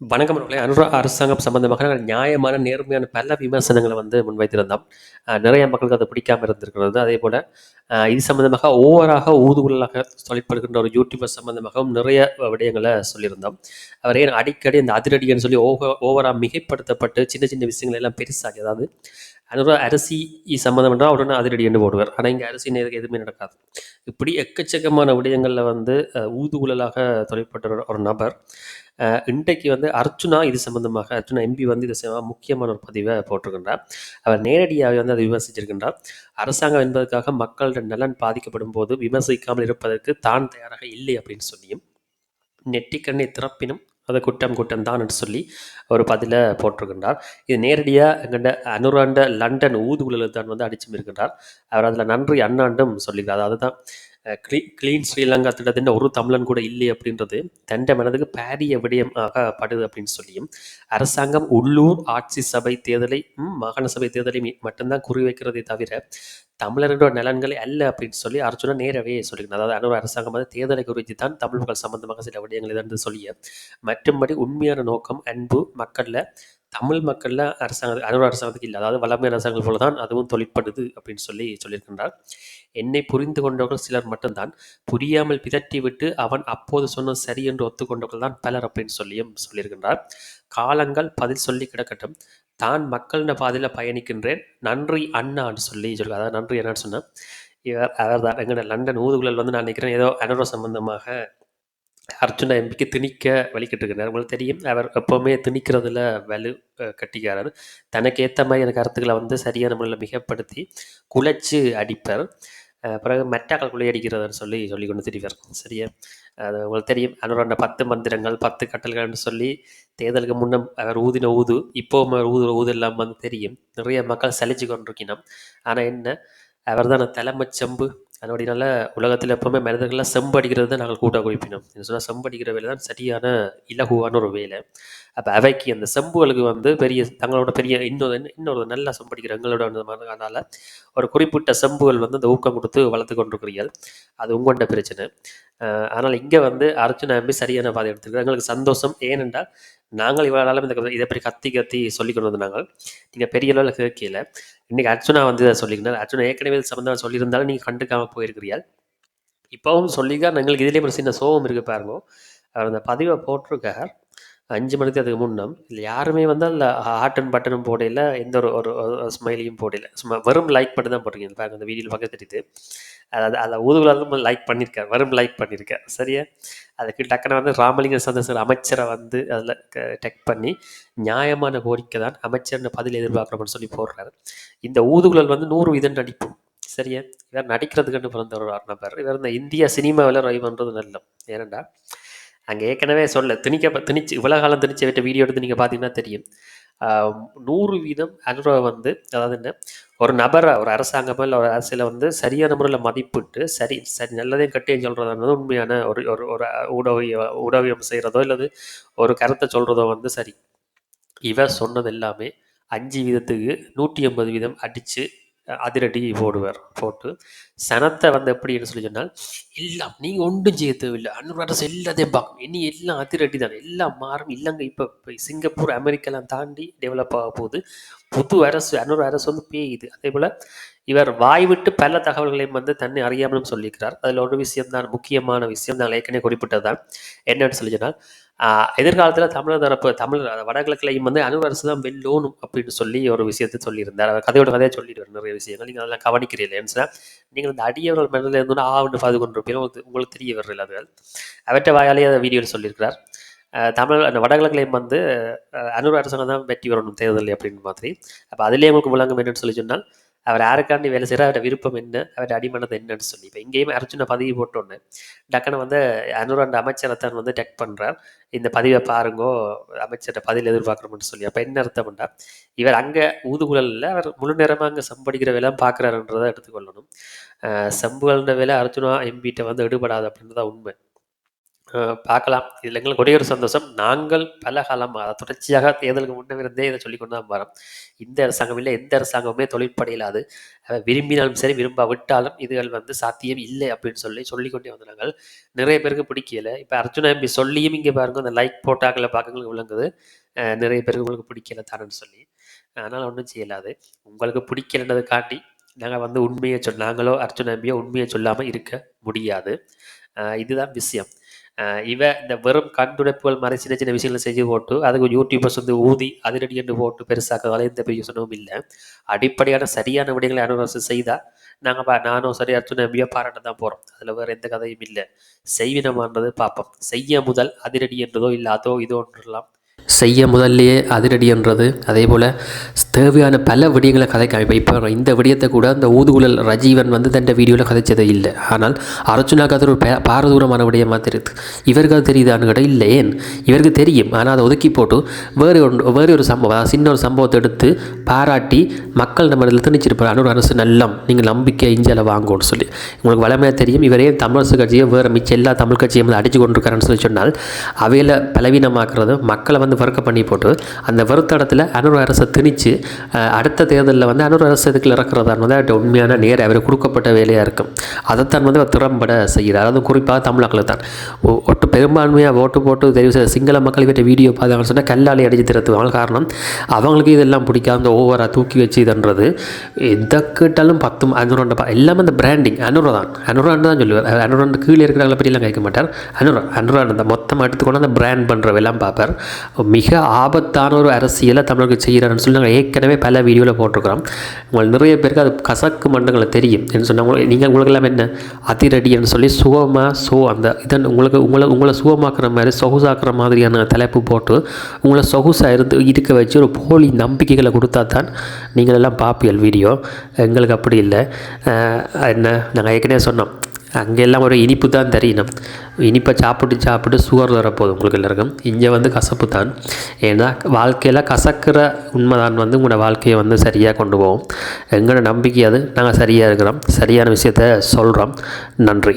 வணக்கம் அவர்களே. அனுரா அரசாங்கம் சம்பந்தமாக நியாயமான, நேர்மையான பல விமர்சனங்களை வந்து முன்வைத்திருந்தோம். நிறைய மக்களுக்கு அது பிடிக்காம இருந்திருக்கிறது. அதே போல் இது சம்பந்தமாக ஓவராக ஊதுகுழலாக சொல்லப்படுகின்ற ஒரு யூடியூபர் சம்பந்தமாகவும் நிறைய விடயங்களை சொல்லியிருந்தோம். அவர் ஏன் அடிக்கடி இந்த அதிரடின்னு சொல்லி ஓவ ஓவராக மிகைப்படுத்தப்பட்டு சின்ன சின்ன விஷயங்கள் எல்லாம் பெருசாக அதாவது அதோட அரிசி சம்மந்தம் என்றால் உடனே அதிரடின்னு போடுவார். ஆனால் இங்கே அரிசி நேருக்கு எதுவுமே நடக்காது. இப்படி எக்கச்சக்கமான விடயங்களில் வந்து ஊது ஊதுகுழலாக தொலைப்பட்ட ஒரு நபர், இன்றைக்கு வந்து அர்ச்சுனா இது சம்பந்தமாக அர்ச்சுனா எம்பி வந்து இது முக்கியமான ஒரு பதிவை போட்டிருக்கின்றார். அவர் நேரடியாக வந்து அதை விமர்சிச்சிருக்கின்றார். அரசாங்கம் என்பதற்காக மக்களோட நலன் பாதிக்கப்படும் போது விமர்சிக்காமல் இருப்பதற்கு தான் தயாராக இல்லை அப்படின்னு சொல்லியும், நெட்டிக்கண்ணை திறப்பினும் அது குற்றம் குற்றம் தான் என்று சொல்லி ஒரு பதில போட்டிருக்கின்றார். இது நேரடியாக எங்கண்ட அனுராண்ட லண்டன் ஊதுகுழலை தான் வந்து அடிச்சும் இருக்கின்றார். அவர் அதில் நன்றி அண்ணாண்டும் சொல்லிக்கிறார் அதுதான் க்ளீ கிளீன் ஸ்ரீலங்கா திட்டத்தின் ஒரு தமிழன் கூட இல்லை அப்படின்றது தன்ட மனதுக்கு பாரிய விடயமாக படுது அப்படின்னு சொல்லியும், அரசாங்கம் உள்ளூர் ஆட்சி சபை தேர்தலை மாகாண சபை தேர்தலை மட்டும்தான் குறிவைக்கிறதே தவிர, தமிழர்களோட நலன்களை அல்ல அப்படின்னு சொல்லி அர்ஜுனா நேரவே சொல்லியிருக்கிறார். அதாவது அனுர் அரசாங்கம் வந்து தேர்தலை குறித்து தான் தமிழ் மக்கள் சம்பந்தமாக சில விடயங்கள் வந்து சொல்லிய, மற்றும்படி உண்மையான நோக்கம், அன்பு மக்களில் தமிழ் மக்கள்ல அரசாங்க அனுரா அரசாங்கத்துக்கு இல்லை அதாவது வல்லமையான அரசாங்கம் போல தான் அதுவும் தொழிற்படுது அப்படின்னு சொல்லி சொல்லியிருக்கின்றார். என்னை புரிந்து கொண்டவர்கள் சிலர் மட்டும்தான் புரியாமல் பிதட்டி விட்டு அவன் அப்போது சொன்ன சரி என்று ஒத்துக்கொண்டவர்கள் தான் பலர் அப்படின்னு சொல்லியும் சொல்லியிருக்கின்றார். காலங்கள் பதில் சொல்லி கிடக்கட்டும். தான் மக்களின் பாதையில் பயணிக்கின்றேன். நன்றி அண்ணான்னு சொல்லி சொல்லி அதாவது நன்றி என்னன்னு சொன்னேன் இவர் அவர் தான் எங்கட லண்டன் ஊதுகுழல் வந்து நான் நினைக்கிறேன் ஏதோ அனரோ சம்பந்தமாக அர்ச்சுனா எம்பிக்கு திணிக்க வழிகிட்டு இருக்கிறார். உங்களுக்கு தெரியும் அவர் எப்போவுமே திணிக்கிறதுல வலு கட்டிக்காரர். தனக்கு ஏற்ற மாதிரி எனக்கு கருத்துக்களை வந்து சரியான முறையில் மிகப்படுத்தி குலைச்சு அடிப்பார். பிறகு மெட்டாக்கள் கொள்ளையடிக்கிறதுன்னு சொல்லி சொல்லி கொண்டு திரிவார். சரியா? அது உங்களுக்கு தெரியும். அனுராண்ட 10 மந்திரங்கள், பத்து கட்டல்கள்னு சொல்லி தேர்தலுக்கு முன்னம் அவர் ஊதின ஊது, இப்போவும் அவர் ஊது எல்லாம் வந்து தெரியும். நிறைய மக்கள் சலிச்சு கொண்டிருக்கணும் ஆனால் என்ன, அவர் தான் தலைமைச் செம்பு. அதனுடைய நல்ல உலகத்தில் எப்போவுமே மனிதர்கள்லாம் செம்படிக்கிறது தான் நாங்கள் கூட்டாக குறிப்பினோம் என்ன சொன்னால் செம்பு அடிக்கிற வேலை தான் சரியான இலகுவான ஒரு வேலை. அப்போ அவைக்கு அந்த செம்புகளுக்கு வந்து பெரிய தங்களோட பெரிய இன்னொரு இன்னொரு நல்லா செம்படிக்கிற எங்களோட அதனால் ஒரு குறிப்பிட்ட செம்புகள் வந்து அந்த ஊக்கம் கொடுத்து வளர்த்து கொண்டிருக்கிறீர்கள். அது உங்கள்கிட்ட பிரச்சனை. அதனால் ஆனால் வந்து அர்ச்சுனா நம்பி சரியான பாதை எடுத்திருக்கிறார். எங்களுக்கு சந்தோஷம். ஏனென்றால், நாங்கள் இவ்வளோ நாளும் இந்த இதை பற்றி கத்தி கத்தி சொல்லிக்கொண்டு கொண்டு நாங்கள். நீங்கள் பெரிய அளவில் கேட்கல. இன்றைக்கி அர்ஜுனா வந்து இதை சொல்லியிருக்கிறார். அர்ஜுனா ஏற்கனவே சம்மந்தமாக சொல்லியிருந்தாலும் நீங்கள் கண்டுக்காமல் போயிருக்கிறீர்கள். இப்போவும் சொல்லிக்கா எங்களுக்கு இதிலே ஒரு சின்ன சோகம் இருக்குது பாருங்க அவர் அந்த பதிவை போட்டிருக்கார். அஞ்சு மணிக்கு அதுக்கு முன்னம். இல்லை யாருமே வந்து அதுல ஹார்ட்டும் பட்டனும் போடையில. எந்த ஒரு ஒரு ஒரு ஸ்மைலியும் போடையில. சும்மா வெறும் லைக் மட்டும் தான் போட்டிருக்கீங்க. பாருங்க அந்த வீடியோவில் பார்க்க தெரியுது. அதாவது அதை ஊதுகுழலும் லைக் பண்ணியிருக்கேன் வரும் லைக் பண்ணியிருக்கேன் சரியா? அதுக்கு டக்குனு வந்து ராமலிங்க சந்திரசேகர் அமைச்சரை வந்து அதில் டெக் பண்ணி, நியாயமான கோரிக்கை தான் அமைச்சர்னு பதில் எதிர்பார்க்கிறோம்னு சொல்லி போடுறாரு. இந்த ஊதுகுழல் வந்து 100% நடிப்பு. சரியா? இவர் நடிக்கிறதுக்குன்னு பிறந்த ஒரு நபர். இவர் இந்த இந்திய சினிமாவில் ரைவ் பண்ணுறது நல்ல ஏனண்டா அங்கே ஏற்கனவே சொல்ல திணிக்க திணிச்சு இவ்வளோ காலம் திணிச்சு விட்ட வீடியோ எடுத்து நீங்கள் பார்த்தீங்கன்னா தெரியும். நூறு வீதம் அனுரவை வந்து அதாவது என்ன, ஒரு நபரை ஒரு அரசாங்கமோ இல்லை ஒரு அரசியல வந்து சரியான முறையில் மதிப்பிட்டு, சரி சரி நல்லதையும் கெட்டதையும் சொல்றதுன்றது உண்மையான ஒரு ஒரு ஒரு ஊடக ஊடகம் செய்கிறதோ இல்லது ஒரு கருத்தை சொல்கிறதோ வந்து சரி. இவர் சொன்னது எல்லாமே அஞ்சு வீதத்துக்கு நூற்றி ஐம்பது வீதம் அடித்து அதிரடி போடுவார். போட்டு சனத்தை வந்து எப்படின்னு சொல்லி சொன்னால், எல்லாம் நீங்கள் ஒன்றும் செய்ய தேவையில்லை அனுரா அரசு எல்லாத்தையும் பார்க்கும். இனி எல்லாம் அதிரடி தான். எல்லாம் மாறும். இல்லைங்க இப்போ சிங்கப்பூர், அமெரிக்காலாம் தாண்டி டெவலப் ஆக போகுது. புது அரசு அன்னூர் அரசு வந்து பேயுது. அதேபோல இவர் வாய் விட்டு பல தகவல்களையும் வந்து தன்னை அறியாமலும் சொல்லியிருக்கிறார். அதில் ஒரு விஷயம் தான் முக்கியமான விஷயம் நான் ஏற்கனவே குறிப்பிட்டது தான். என்னன்னு சொல்லி சொன்னால், எதிர்காலத்தில் தமிழர் தரப்பு தமிழர் வடகிழக்குலயும் வந்து அனுரா அரசு தான் வெல்லோனும் அப்படின்னு சொல்லி ஒரு விஷயத்தை சொல்லியிருந்தார். அவர் கதையோட கதையாக சொல்லிடுவார் நிறைய விஷயங்கள். நீங்கள் அதெல்லாம் கவனிக்கிறீங்களேன்னு சொன்னால் நீங்கள் இந்த அடியவர்கள் மனதில இருந்தோன்னா ஆவுன்னு பார்த்து கொண்டிருப்பீங்க. உங்களுக்கு உங்களுக்கு தெரிய வரல அதுகள். அவற்றை வாயாலேயே அதை வீடியோவில் சொல்லியிருக்கிறார். தமிழ் அந்த வடகிழக்குலயும் வந்து அனுர் அரசாங்கம் தான் வெற்றி வரணும் தேர்தல் அப்படின்னு மாதிரி. அப்போ அதுலேயே உங்களுக்கு விளங்கும் என்னன்னு சொல்லி சொன்னால், அவர் யாருக்காண்டி வேலை செய்கிறார் அவருடைய விருப்பம் என்ன, அவருடைய அடிமனது என்னன்னு சொல்லி. இப்போ இங்கேயும் அர்ஜுனை பதிவு போட்டோன்னு டக்குனு வந்து அனுராண்ட அமைச்சரத்தான் வந்து டெக் பண்ணுறார் இந்த பதிவை பாருங்கோ, அமைச்சர்ட்ட பதில் எதிர்பார்க்குறோம்னு சொல்லி. அப்போ என்ன அர்த்தம்ன்னா, இவர் அங்கே ஊதுகுழல் இல்லை அவர் முழு நேரமாக அங்கே சம்படிக்கிற வேலை பார்க்குறாருன்றதை எடுத்துக்கொள்ளணும். செம்புகள்ன்ற வேலை அர்ஜுனா எம்பிட்ட வந்து எடுபடாது அப்படின்றதான் உண்மை. பார்க்கலாம். இதில் எங்களுக்கு ஒரே ஒரு சந்தோஷம். நாங்கள் பல காலமாக அதாவது தொடர்ச்சியாக தேர்தலுக்கு முன்னமிருந்தே இதை சொல்லிக் கொண்டு தான் வரோம். இந்த அரசாங்கம் இல்லை எந்த அரசாங்கமுமே தொழிற்பட இல்லாது விரும்பினாலும் சரி, விரும்ப விட்டாலும் இதுகள் வந்து சாத்தியம் இல்லை அப்படின்னு சொல்லி சொல்லிக்கொண்டே வந்த நாங்கள். நிறைய பேருக்கு பிடிக்கல. இப்போ அர்ஜுனா எம்பி சொல்லியும் இங்கே பாருங்க அந்த லைக் போட்டாக்கள பார்க்க விளங்குது. நிறைய பேருக்கு உங்களுக்கு பிடிக்கல தரேன்னு சொல்லி. அதனால் ஒன்றும் செய்யலாது. உங்களுக்கு பிடிக்கலன்றதை காட்டி, நாங்கள் வந்து உண்மையை சொல் நாங்களோ அர்ஜுனா எம்பியோ உண்மையை சொல்லாமல் இருக்க முடியாது. இதுதான் விஷயம். இவ இந்த வெறும் கண் துடைப்புகள் மாரி சின்ன சின்ன விஷயங்களை செஞ்சு போட்டு, அதுக்கு யூடியூபர்ஸ் வந்து ஊதி அதிரடி என்று போட்டு பெருசாக்குறதால எந்த பிரயோசனமும் இல்லை. அடிப்படையான சரியான விடயங்கள அனுர அரசு செய்தால் நாங்கள் பா நானும் சரி அர்ஜுனா எம்பியோ பாராட்ட தான் போகிறோம் அதில் வேறு எந்த கதையும் இல்லை. செய்வினமானது பார்ப்போம். செய்ய முதல் அதிரடி என்றதோ, இல்லை அதோ இதோ என்றெல்லாம் செய்ய முதல்லையே அதிரடின்றது அதே போல் தேவையான பல விடயங்களை கதைக்க இப்ப இப்போ இந்த விடயத்தை கூட அந்த ஊதுகுழல் ரஜீவன் வந்து தன்ட வீடியோவில் கதைச்சதே இல்லை ஆனால் அர்ச்சுனா அது ஒரு பே பாரதூரமான விடயமாக தெரியுது. இவருக்கு அது தெரியுதான்னு கேட்டா இல்லை ஏன்? இவருக்கு தெரியும். ஆனால் அதை ஒதுக்கி போட்டு வேறு ஒன்று வேறு ஒரு சம்பவம் அதாவது சின்ன ஒரு சம்பவத்தை எடுத்து பாராட்டி மக்கள் நம்மிடத்துல திணிச்சிருப்பார். அனுர அரசு நல்லம். நீங்கள் நம்பிக்கை இஞ்சால வாங்கும்னு சொல்லி. உங்களுக்கு வளமையாக தெரியும். இவரே தமிழரசு கட்சியை வேறு மிச்ச எல்லா தமிழ் கட்சியும் வந்து அடிச்சு கொண்டிருக்காருன்னு சொல்லி சொன்னால், அவையில் பலவீனமாக்குறது, மக்களை வந்து வெறுக்க பண்ணி போட்டு, அந்த வறுத்த இடத்துல அனுர அரசை திணிச்சு, அடுத்த தேர்தலில் வந்து அனுர் அரசு இதுக்கு இறக்குறதான் வந்து உண்மையான நேர் அவர் கொடுக்கப்பட்ட வேலையாக இருக்கும். அதைத்தான் வந்து அவர் திறம்பட செய்கிறார். அதுவும் குறிப்பாக தமிழர்கள தான். ஒட்டு பெரும்பான்மையாக ஓட்டு போட்டு தெரிவு செய்த சிங்கள மக்கள் இவர்ட்ட வீடியோ பார்த்தாங்கன்னு சொன்னால் கல்லாலே அடிச்சு திறத்துவாங்க காரணம், அவங்களுக்கு இதெல்லாம் பிடிக்காம ஓவராக தூக்கி வச்சு இதுன்றது, எத கேட்டாலும் 10 அனுரண்ட எல்லாமே அந்த பிராண்டிங். அனுர தான். அனுரான்னு தான் சொல்லுவார். அனுரான்னு கீழே இருக்கிறவங்கள பற்றிலாம் கேட்க மாட்டார். அனுரா அனுரான் அந்த மொத்தமாக எடுத்துக்கொண்டு அந்த பிராண்ட் பண்ணுறவெல்லாம் பார்ப்பார். மிக ஆபத்தான ஒரு அரசியலை தமிழர்கள் செய்கிறாருன்னு சொல்லி நாங்கள் ஏற்கனவே பல வீடியோவில் போட்டிருக்கிறோம். உங்கள் நிறைய பேருக்கு அது கசக்கு மண்டங்களை தெரியும். என்ன சொன்னா நீங்கள் உங்களுக்கெல்லாம் என்ன அதிரடின்னு சொல்லி சுகமாக சோ அந்த இதன் உங்களுக்கு உங்களை உங்களை சுகமாக்குற மாதிரி சொகுசாக்குற மாதிரியான தலைப்பு போட்டு, உங்களை சொகுசாக இருந்து இருக்க வச்சு ஒரு போலி நம்பிக்கைகளை கொடுத்தா தான் நீங்கள் எல்லாம் வீடியோ. எங்களுக்கு அப்படி இல்லை என்ன நாங்கள் ஏற்கனவே சொன்னோம். அங்கெல்லாம் ஒரு இனிப்பு தான் தெரியணும். இனிப்பை சாப்பிட்டு சாப்பிட்டு சுகர் வரப்போகுது உங்களுக்கு எல்லாருக்கும். இங்கே வந்து கசப்பு தான். ஏன்னா வாழ்க்கையில் கசக்கிற உண்மை தான் வந்து உங்களோட வாழ்க்கையை வந்து சரியாக கொண்டு போவோம் எங்களோட நம்பிக்கை அது. நாங்கள் சரியாக இருக்கிறோம். சரியான விஷயத்த சொல்கிறோம் நன்றி.